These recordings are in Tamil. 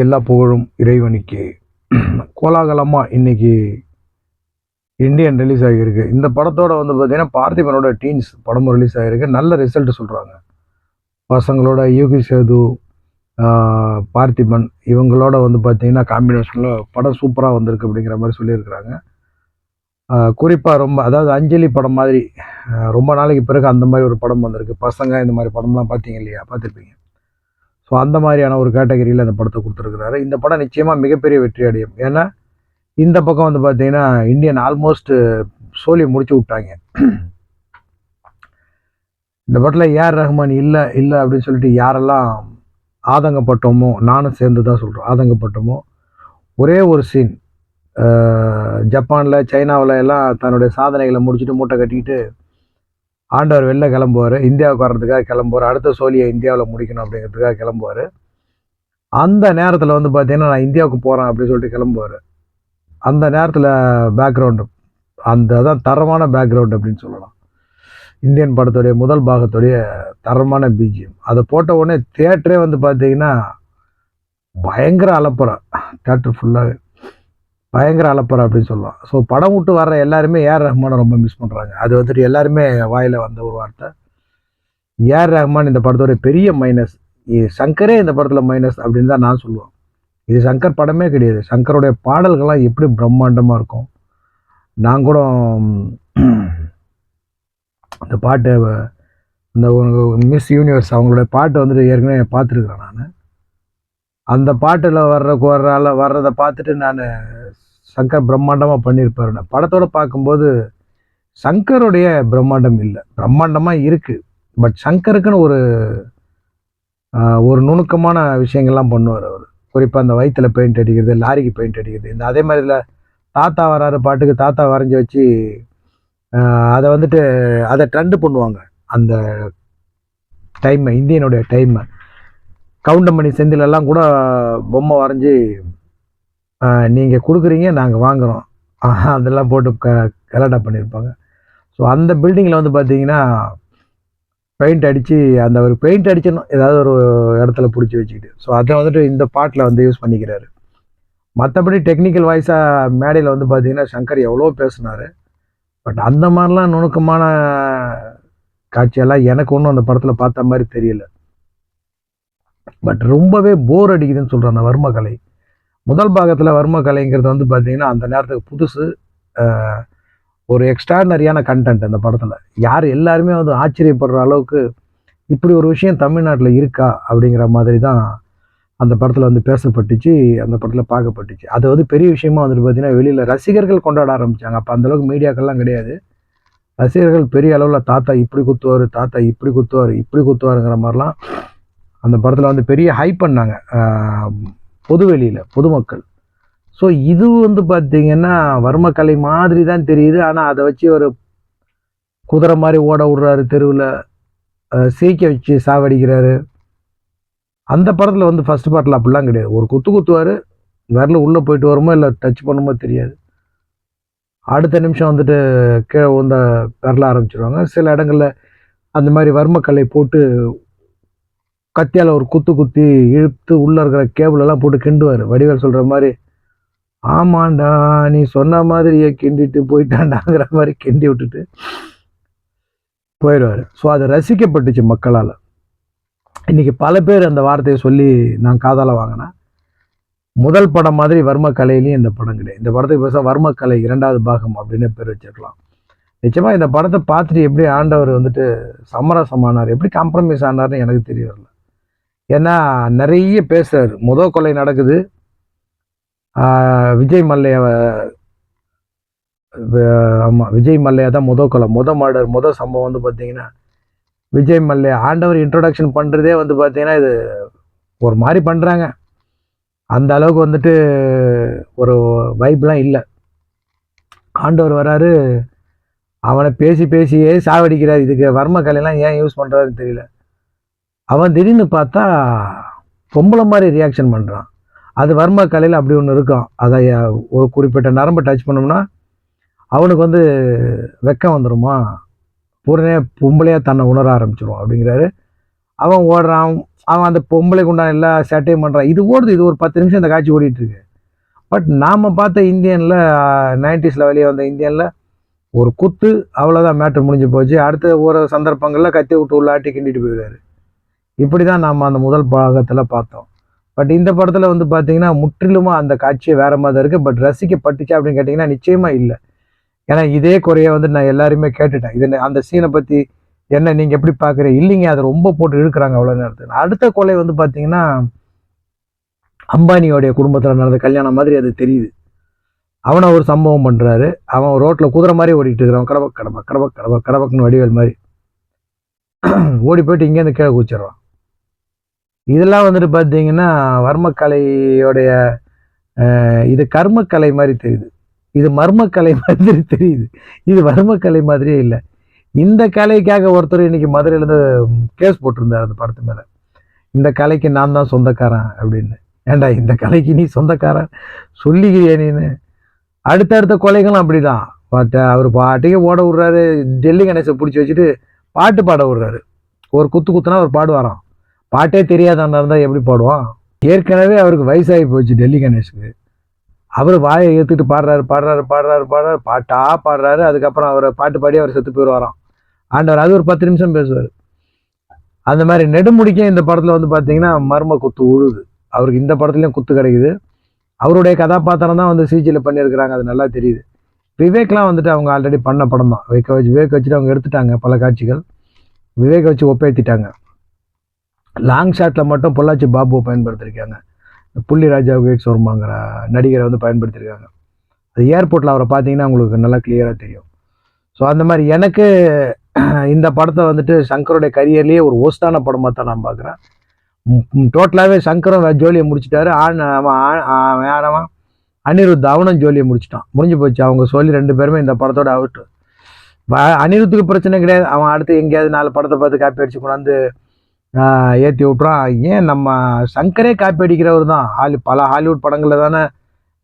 எல்லா புகழும் இறைவனுக்கு. கோலாகலமாக இன்றைக்கி இந்தியன் ரிலீஸ் ஆகியிருக்கு. இந்த படத்தோட வந்து பார்த்திங்கன்னா பார்த்திபனோட டீன்ஸ் படமும் ரிலீஸ் ஆகிருக்கு நல்ல ரிசல்ட் சொல்கிறாங்க பசங்களோட யூகி சேது பார்த்திபன் இவங்களோட வந்து பார்த்திங்கன்னா காம்பினேஷனில் படம் சூப்பராக வந்திருக்கு அப்படிங்கிற மாதிரி சொல்லியிருக்கிறாங்க. குறிப்பாக ரொம்ப அதாவது அஞ்சலி படம் மாதிரி ரொம்ப நாளைக்கு பிறகு அந்த மாதிரி ஒரு படம் வந்திருக்கு. பசங்க இந்த மாதிரி படம்லாம் பார்த்தீங்க இல்லையா? பார்த்துருப்பீங்க. ஸோ அந்த மாதிரியான ஒரு கேட்டகரியில் அந்த படத்தை கொடுத்துருக்குறாரு. இந்த படம் நிச்சயமாக மிகப்பெரிய வெற்றி அடையும். ஏன்னா இந்த பக்கம் வந்து பார்த்தீங்கன்னா இந்தியன் ஆல்மோஸ்ட் சோலி முடிச்சு விட்டாங்க. இந்த படத்தில் ஏஆர் ரஹ்மான் இல்லை இல்லை அப்படின்னு சொல்லிட்டு யாரெல்லாம் ஆதங்கப்பட்டோமோ நானும் சேர்ந்து தான் சொல்கிறோம் ஆதங்கப்பட்டோமோ ஒரே ஒரு சீன் ஜப்பானில் சைனாவில் எல்லாம் தன்னுடைய சாதனைகளை முடிச்சுட்டு மூட்டை கட்டிக்கிட்டு ஆண்டவர் வெளில கிளம்புவார் இந்தியாவுக்கு வர்றதுக்காக கிளம்புவார் அடுத்த சோழியை இந்தியாவில் முடிக்கணும் அப்படிங்கிறதுக்காக கிளம்புவார். அந்த நேரத்தில் வந்து பார்த்தீங்கன்னா நான் இந்தியாவுக்கு போகிறேன் அப்படின்னு சொல்லிட்டு கிளம்புவார். அந்த நேரத்தில் பேக்ரவுண்டு அந்த தான் தரமான பேக்ரவுண்ட் அப்படின்னு சொல்லலாம். இந்தியன் படத்துடைய முதல் பாகத்துடைய தரமான பிஜிஎம் அதை போட்ட உடனே தேட்டரே வந்து பார்த்திங்கன்னா பயங்கர அலப்பறம் தேட்டர் ஃபுல்லாகவே பயங்கர அலப்பறம் அப்படின்னு சொல்லலாம். ஸோ படம் விட்டு வர்ற எல்லாருமே ஏஆர் ரஹ்மானை ரொம்ப மிஸ் பண்ணுறாங்க அது வந்துட்டு எல்லாருமே வாயில் வந்த ஒரு வார்த்தை. ஏஆர் ரஹ்மான் இந்த படத்தோட பெரிய மைனஸ் சங்கரே இந்த படத்தில் மைனஸ் அப்படின்னு தான் நான் சொல்லுவேன். இது சங்கர் படமே கிடையாது. சங்கருடைய பாடல்கள்லாம் எப்படி பிரம்மாண்டமாக இருக்கும். நான் கூட இந்த பாட்டு இந்த மிஸ் யூனிவர்ஸ் அவங்களுடைய பாட்டு வந்துட்டு ஏற்கனவே பார்த்துருக்குறேன் நான். அந்த பாட்டில் வர்ற வர்ற வர்றதை பார்த்துட்டு நான் சங்கர் பிரம்மாண்டமாக பண்ணியிருப்பாரு படத்தோடு படத்தோட பார்க்கும்போது சங்கருடைய பிரம்மாண்டம் இல்லை. பிரம்மாண்டமாக இருக்குது பட் சங்கருக்குன்னு ஒரு ஒரு நுணுக்கமான விஷயங்கள்லாம் பண்ணுவார் அவர். குறிப்பாக அந்த வயிற்றில் பெயிண்ட் அடிக்கிறது லாரிக்கு பெயிண்ட் அடிக்கிறது. இந்த அதே மாதிரி இதில் தாத்தா வராரு பாட்டுக்கு தாத்தா வரைஞ்சி வச்சு அதை வந்துட்டு அதை ட்ரெண்டு பண்ணுவாங்க. அந்த டைமை இந்தியனுடைய டைமை கவுண்டமணி செந்திலெல்லாம் கூட பொம்மை வரைஞ்சி நீங்கள் கொடுக்குறீங்க நாங்கள் வாங்குகிறோம் அதெல்லாம் போட்டு க கலடா பண்ணியிருப்பாங்க ஸோ அந்த பில்டிங்கில் வந்து பார்த்தீங்கன்னா பெயிண்ட் அடித்து அந்த ஒரு பெயிண்ட் அடிச்சிடணும். ஏதாவது ஒரு இடத்துல பிடிச்சி வச்சுக்கிட்டு. ஸோ அதை வந்துட்டு இந்த பாட்டில் வந்து யூஸ் பண்ணிக்கிறாரு. மற்றபடி டெக்னிக்கல் வாய்ஸாக மேடையில் வந்து பார்த்தீங்கன்னா சங்கர் எவ்வளோ பேசினார். பட் அந்த மாதிரிலாம் நுணுக்கமான காட்சியெல்லாம் எனக்கு ஒன்றும் அந்த படத்தில் பார்த்த மாதிரி தெரியல. பட் ரொம்பவே போர் அடிக்குதுன்னு சொல்கிறேன் அந்த வர்ம கலை முதல் பாகத்தில் வர்ம கலைங்கிறது வந்து பார்த்திங்கன்னா அந்த நேரத்துக்கு புதுசு ஒரு எக்ஸ்ட்ரானரியான கண்டென்ட் அந்த படத்தில். யார் எல்லாருமே வந்து ஆச்சரியப்படுற அளவுக்கு இப்படி ஒரு விஷயம் தமிழ்நாட்டில் இருக்கா அப்படிங்கிற மாதிரி தான் அந்த படத்தில் வந்து பேசப்பட்டுச்சு அந்த படத்தில் பார்க்கப்பட்டுச்சு. அது வந்து பெரிய விஷயமா வந்துட்டு பார்த்திங்கன்னா வெளியில் ரசிகர்கள் கொண்டாட ஆரம்பித்தாங்க அப்போ அந்தளவுக்கு மீடியாக்கள்லாம் கிடையாது. ரசிகர்கள் பெரிய அளவில் தாத்தா இப்படி குத்துவார் தாத்தா இப்படி குத்துவார் இப்படி குத்துவாருங்கிற மாதிரிலாம் அந்த படத்தில் வந்து பெரிய ஹைப் பண்ணாங்க. பொதுவெளியில் பொதுமக்கள். ஸோ இது வந்து பார்த்தீங்கன்னா வர்மக்கலை மாதிரி தான் தெரியுது. ஆனால் அதை வச்சு ஒரு குதிரை மாதிரி ஓட விடுறாரு தெருவில். சீக்க வச்சு சாவடிக்கிறாரு. அந்த படத்தில் வந்து ஃபஸ்ட் பார்ட்டில் அப்படிலாம் கிடையாது. ஒரு குத்து குத்துவார் விரல உள்ளே போயிட்டு வருமோ இல்லை டச் பண்ணுமோ தெரியாது. அடுத்த நிமிஷம் வந்துட்டு கீழே உந்த விரல ஆரம்பிச்சிருவாங்க. சில இடங்களில் அந்த மாதிரி வர்மக்கலை போட்டு கத்தியால் ஒரு குத்து குத்தி இழுத்து உள்ளே இருக்கிற கேபிள் எல்லாம் போட்டு கிண்டுவார். வடிவேல் சொல்கிற மாதிரி ஆமாண்டா நீ சொன்ன மாதிரியே கிண்டிட்டு போயிட்டாண்டாங்கிற மாதிரி கிண்டி விட்டுட்டு போயிடுவார். ஸோ அது ரசிக்கப்பட்டுச்சு மக்களால். இன்னைக்கு பல பேர் அந்த வார்த்தையை சொல்லி நான் காதால் வாங்கினேன். முதல் படம் மாதிரி வர்ம கலையிலையும் இந்த படம் கிடையாது. இந்த படத்துக்கு பேச வர்ம கலை இரண்டாவது பாகம் அப்படின்னு பேர் வச்சிருக்கலாம். நிச்சயமாக இந்த படத்தை பார்த்துட்டு எப்படி ஆண்டவர் வந்துட்டு சமரசமானார் எப்படி காம்ப்ரமைஸ் ஆனார்னு எனக்கு தெரிய வரல. ஏன்னா நிறைய பேசுகிறார் முத கொலை நடக்குது. விஜய் மல்லையா ஆமாம் விஜய் மல்லையா தான் முத கொலை. முத மர்டர் முத சம்பவம் வந்து பார்த்தீங்கன்னா விஜய் மல்லையா ஆண்டவர் இன்ட்ரொடக்ஷன் பண்ணுறதே வந்து பார்த்தீங்கன்னா இது ஒரு மாதிரி பண்ணுறாங்க அந்த அளவுக்கு வந்துட்டு ஒரு வைப்லாம் இல்லை. ஆண்டவர் வராரு அவனை பேசி பேசியே சாவடிக்கிறார். இதுக்கு வர்ம கலையெல்லாம் ஏன் யூஸ் பண்ணுறாருன்னு தெரியல. அவன் திடீர்னு பார்த்தா பொம்பளை மாதிரி ரியாக்ஷன் பண்ணுறான் அது வர்ம கலையில் அப்படி ஒன்று இருக்கும். அதை ஒரு குறிப்பிட்ட நரம்பை டச் பண்ணோம்னா அவனுக்கு வந்து வெக்கம் வந்துருமா? உடனே பொம்பளையாக தன்னை உணர ஆரம்பிச்சிடும் அப்படிங்கிறாரு. அவன் ஓடுறான். அவன் அந்த பொம்பளைக்கு உண்டான எல்லா சேட்டையும் பண்ணுறான் இது ஓடுது இது ஒரு பத்து நிமிஷம் இந்த காட்சி ஓடிட்டுருக்கு. பட் நாம் பார்த்த இந்தியனில் நைன்டிஸில் வெளியே வந்த இந்தியனில் ஒரு குத்து அவ்வளோதான் மேட்ரு முடிஞ்சு போச்சு. அடுத்த ஒரு சந்தர்ப்பங்களில் கத்தி விட்டு உள்ளாட்டி கிண்டிட்டு போயிடுவார். இப்படி தான் நாம் அந்த முதல் பாகத்தில் பார்த்தோம். பட் இந்த படத்தில் வந்து பார்த்தீங்கன்னா முற்றிலுமா அந்த காட்சியை வேற மாதிரி தான் இருக்குது பட் ரசிக்கப்பட்டுச்சு அப்படின்னு கேட்டிங்கன்னா நிச்சயமாக இல்லை. ஏன்னா இதே குறைய வந்து நான் எல்லாருமே கேட்டுட்டேன். இது அந்த சீனை பற்றி என்ன நீங்கள் எப்படி பார்க்குறீங்க இல்லைங்க அதை ரொம்ப போட்டு இழுக்கிறாங்க அவ்வளோ நேரத்துக்கு. அடுத்த கொலை வந்து பார்த்தீங்கன்னா அம்பானியோடைய குடும்பத்தில் நடந்த கல்யாணம் மாதிரி அது தெரியுது. அவனை ஒரு சம்பவம் பண்ணுறாரு அவன் ரோட்டில் குதிரை மாதிரி ஓடிக்கிட்டு இருக்கிறான். கடபக் கடபக் கடபக் கடபக் கடபக்னு வடிவேல் மாதிரி. ஓடி போயிட்டு இங்கேருந்து கீழே குச்சிடுறான் இதெல்லாம் வந்துட்டு பார்த்தீங்கன்னா வர்மக்கலையோடைய இது கர்மக்கலை மாதிரி தெரியுது. இது மர்மக்கலை மாதிரி தெரியுது. இது வர்மக்கலை மாதிரியே இல்லை. இந்த கலைக்காக ஒருத்தர் இன்னைக்கு மதுரையிலேருந்து கேஸ் போட்டிருந்தார் அந்த படத்து மேலே. இந்த கலைக்கு நான் தான் சொந்தக்காரன் அப்படின்னு. ஏண்டா இந்த கலைக்கு நீ சொந்தக்காரன்? சொல்லிக்கிறியா நீன்னு அடுத்தடுத்த கொலைகளும் அப்படிதான். பட் அவர் பாட்டுக்கே ஓட விட்றாரு. டெல்லி கணேசை பிடிச்சி வச்சுட்டு பாட்டு பாட விடுறாரு. ஒரு குத்து குத்துனா அவர் பாடுவாராம். பாட்டே தெரியாதவனாக இருந்தால் எப்படி பாடுவான்? ஏற்கனவே அவருக்கு வயசாகி போச்சு டெல்லி கணேஷுக்கு. அவர் வாயை ஏற்றுட்டு பாடுறாரு பாடுறாரு பாடுறாரு பாடுறாரு பாட்டாக பாடுறாரு அதுக்கப்புறம் அவர் பாட்டு பாடி அவர் செத்து போயிடுவாராம் ஆண்டவர் அது ஒரு பத்து நிமிஷம் பேசுவார். அந்த மாதிரி நெடுமுடிக்க இந்த படத்தில் வந்து பார்த்தீங்கன்னா மர்ம குத்து உழுது. அவருக்கு இந்த படத்துலையும் குத்து கிடைக்குது. அவருடைய கதாபாத்திரம் தான் வந்து சிஜியில் பண்ணியிருக்கிறாங்க அது நல்லா தெரியுது. விவேக்லாம் வந்துட்டு அவங்க ஆல்ரெடி பண்ண படம் தான். விவேக் வச்சு விவேக் வச்சுட்டு அவங்க எடுத்துட்டாங்க பல காட்சிகள். விவேக் வச்சு ஒப்பேத்திட்டாங்க. லாங் ஷாட்டில் மட்டும் பொள்ளாச்சி பாபுவை பயன்படுத்தியிருக்காங்க புள்ளி ராஜா கேட்ஸ் வருமாங்கிற நடிகரை வந்து பயன்படுத்தியிருக்காங்க அது ஏர்போர்ட்டில் அவரை பார்த்தீங்கன்னா உங்களுக்கு நல்லா கிளியராக தெரியும். ஸோ அந்த மாதிரி எனக்கு இந்த படத்தை வந்துட்டு சங்கருடைய கரியர்லேயே ஒரு ஓஸ்டான படமாக தான் நான் பார்க்குறேன். டோட்டலாகவே சங்கரும் ஜோலியை முடிச்சிட்டாரு. ஆண் அவன் அவன் யாரவன் அனிருத் அவனும் ஜோலியை முடிச்சிட்டான். முடிஞ்சு போச்சு. அவங்க சொல்லி ரெண்டு பேருமே இந்த படத்தோட அவுட்டு அனிருத்துக்கு பிரச்சனை கிடையாது. அவன் அடுத்து எங்கேயாவது நாலு படத்தை பார்த்து காப்பி அடிச்சு கொண்டாந்து ஏற்றி விட்றான் ஏன் நம்ம சங்கரே காப்பி அடிக்கிறவர் தான்? ஹாலி பல ஹாலிவுட் படங்களில் தானே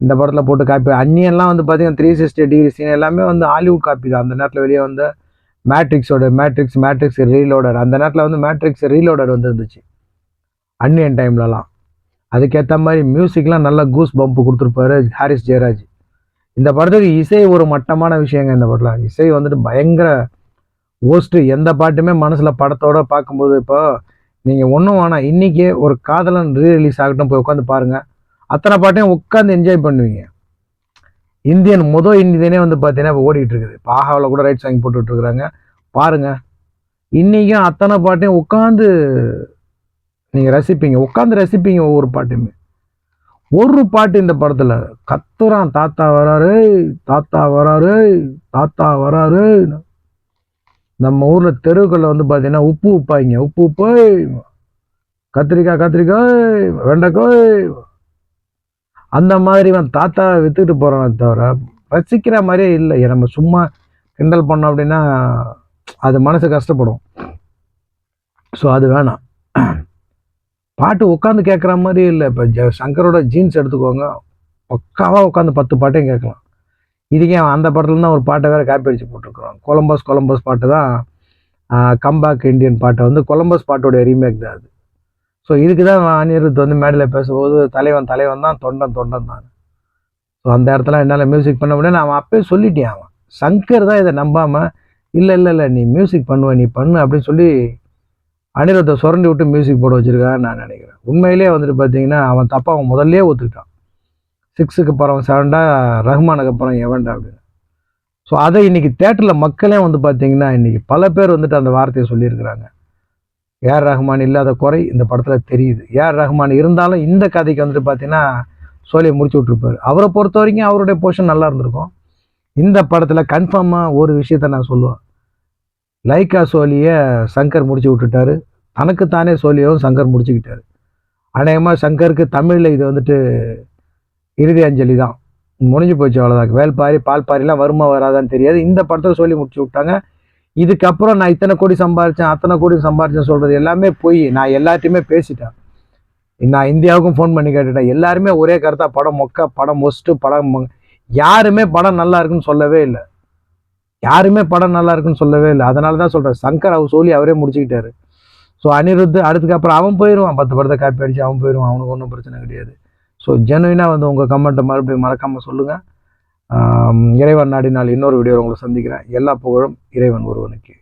இந்த படத்தில் போட்டு காப்பி அன்னியன்லாம் வந்து பார்த்தீங்கன்னா த்ரீ சிக்ஸ்டி டிகிரி சீன் எல்லாமே வந்து ஹாலிவுட் காப்பி தான். அந்த நேரத்தில் வெளியே வந்து மேட்ரிக்ஸோட மேட்ரிக்ஸ் மேட்ரிக்ஸ் ரீலோடர் அந்த நேரத்தில் வந்து மேட்ரிக்ஸ் ரீலோடர் வந்து இருந்துச்சு அன்னியன் டைம்லலாம் அதுக்கேற்ற மாதிரி மியூசிக்லாம் நல்ல கூஸ் பம்ப் கொடுத்துருப்பாரு ஹாரிஸ் ஜெயராஜ். இந்த படத்துக்கு இசை ஒரு மட்டமான விஷயங்க இந்த படத்தில். இசை வந்துட்டு பயங்கர ஓஸ்ட்டு எந்த பாட்டுமே மனசில் படத்தோட பார்க்கும்போது இப்போ நீங்கள் ஒன்றும் வேணாம். இன்றைக்கே ஒரு காதலன் ரீ ரிலீஸ் ஆகட்டும் போய் உட்காந்து பாருங்கள் அத்தனை பாட்டையும் உட்காந்து என்ஜாய் பண்ணுவீங்க. இந்தியன் மொதல் இந்தியனே வந்து பார்த்தீங்கன்னா இப்போ ஓடிட்டு இருக்குது. இப்போ கூட ரைட் சாங் போட்டுட்டு இருக்கிறாங்க பாருங்க. இன்றைக்கும் அத்தனை பாட்டையும் உட்காந்து நீங்கள் ரசிப்பீங்க. உட்காந்து ரசிப்பீங்க ஒவ்வொரு பாட்டையுமே ஒரு பாட்டு இந்த படத்தில் கத்துறான் தாத்தா வராரு தாத்தா வராரு தாத்தா வராரு நம்ம ஊரில் தெருவுகளில் வந்து பார்த்தீங்கன்னா உப்பு உப்பாய்ங்க. உப்பு உப்பாய் கத்திரிக்காய் கத்திரிக்காய் வெண்டைக்காய். அந்த மாதிரி அவன் தாத்தா விற்றுக்கிட்டு போகிறானே தவிர ரசிக்கிற மாதிரியே இல்லை. நம்ம சும்மா கிண்டல் பண்ணோம் அப்படின்னா அது மனசு கஷ்டப்படும். ஸோ அது வேணாம். பாட்டு உட்காந்து கேட்குற மாதிரி இல்லை. இப்போ ஜ சங்கரோட ஜீன்ஸ் எடுத்துக்கோங்க. பக்காவாக உட்காந்து பத்து பாட்டையும் கேட்கலாம். இதுக்கே அவன் அந்த படத்துலேருந்து தான் ஒரு பாட்டை வேறு காப்பி அடித்து போட்டிருக்கிறோம். கொலம்பஸ் கொலம்பஸ் பாட்டு தான் கம்பேக் இண்டியன் பாட்டை வந்து கொலம்பஸ் பாட்டோடைய ரீமேக் தான் அது. ஸோ இதுக்கு தான் அனிருத் வந்து மேடையில் பேசும்போது தலைவன் தலைவன் தான் தொண்டன் தொண்டன் தான். ஸோ அந்த இடத்துல என்னால் மியூசிக் பண்ண முடியாது நான் அவன் அப்பயே சொல்லிட்டேன் அவன். சங்கர் தான் இதை நம்பாமல் இல்லை இல்லை இல்லை நீ மியூசிக் பண்ணுவ நீ பண்ணு அப்படின்னு சொல்லி அனிருத்தை சுரண்டி விட்டு மியூசிக் போட வச்சுருக்கான்னு நான் நினைக்கிறேன். உண்மையிலேயே வந்துட்டு பார்த்தீங்கன்னா அவன் தப்பாக அவன் முதல்லே ஒத்துக்கிட்டான். சிக்ஸுக்கு அப்புறம் செவன்டா ரஹ்மானுக்கு அப்புறம் எவன்டா அப்படின்னு ஸோ அதை இன்னைக்கு தேட்டரில் மக்களே வந்து பார்த்திங்கன்னா இன்றைக்கி பல பேர் வந்துட்டு அந்த வார்த்தையை சொல்லியிருக்கிறாங்க. ஏஆர் ரஹ்மான் இல்லாத குறை இந்த படத்தில் தெரியுது. ஏஆர் ரஹ்மான் இருந்தாலும் இந்த கதைக்கு வந்துட்டு பார்த்தீங்கன்னா சோழியை முடிச்சு விட்ருப்பாரு அவரை பொறுத்த வரைக்கும் அவருடைய போர்ஷன் நல்லா இருந்திருக்கும். இந்த படத்தில் கன்ஃபார்மாக ஒரு விஷயத்த நான் சொல்லுவேன். லைக்கா சோழியை சங்கர் முடிச்சு விட்டுட்டாரு. தனக்குத்தானே சோழியவும் சங்கர் முடிச்சுக்கிட்டாரு. அநேகமாக சங்கருக்கு தமிழில் இது வந்துட்டு இறுதி அஞ்சலி தான். முடிஞ்சு போச்சு அவ்வளோதான் வேல்பாரி பால்பாரிலாம் வருமா வராதான்னு தெரியாது. இந்த படத்தில் சொல்லி முடிச்சு விட்டாங்க. இதுக்கப்புறம் நான் இத்தனை கோடி சம்பாரித்தேன் அத்தனை கோடி சம்பாரிச்சேன் சொல்கிறது எல்லாமே போய். நான் எல்லாத்தையுமே பேசிட்டேன். நான் இந்தியாவுக்கும் ஃபோன் பண்ணி கேட்டுட்டேன். எல்லாருமே ஒரே கருத்தா படம் மொக்க படம் ஒஸ்ட்டு படம் யாருமே படம் நல்லா இருக்குன்னு சொல்லவே இல்லை. யாருமே படம் நல்லா இருக்குன்னு சொல்லவே இல்லை. அதனால தான் சொல்கிறேன் சங்கர் அவர் சொல்லி அவரே முடிச்சுக்கிட்டாரு. ஸோ அனிருத் அடுத்துக்கப்புறம் அவன் போயிடுவான் பத்து படத்தை காப்பி அடிச்சு அவன் போயிடுவான் அவனுக்கு ஒன்றும் பிரச்சனை கிடையாது. ஸோ ஜென்வினாக வந்து உங்கள் கமெண்ட்டை மறுபடியும் மறக்காமல் சொல்லுங்கள் இறைவன் நாடினால் இன்னொரு வீடியோ உங்களை சந்திக்கிறேன். எல்லா புகழும் இறைவன் ஒருவனுக்கு.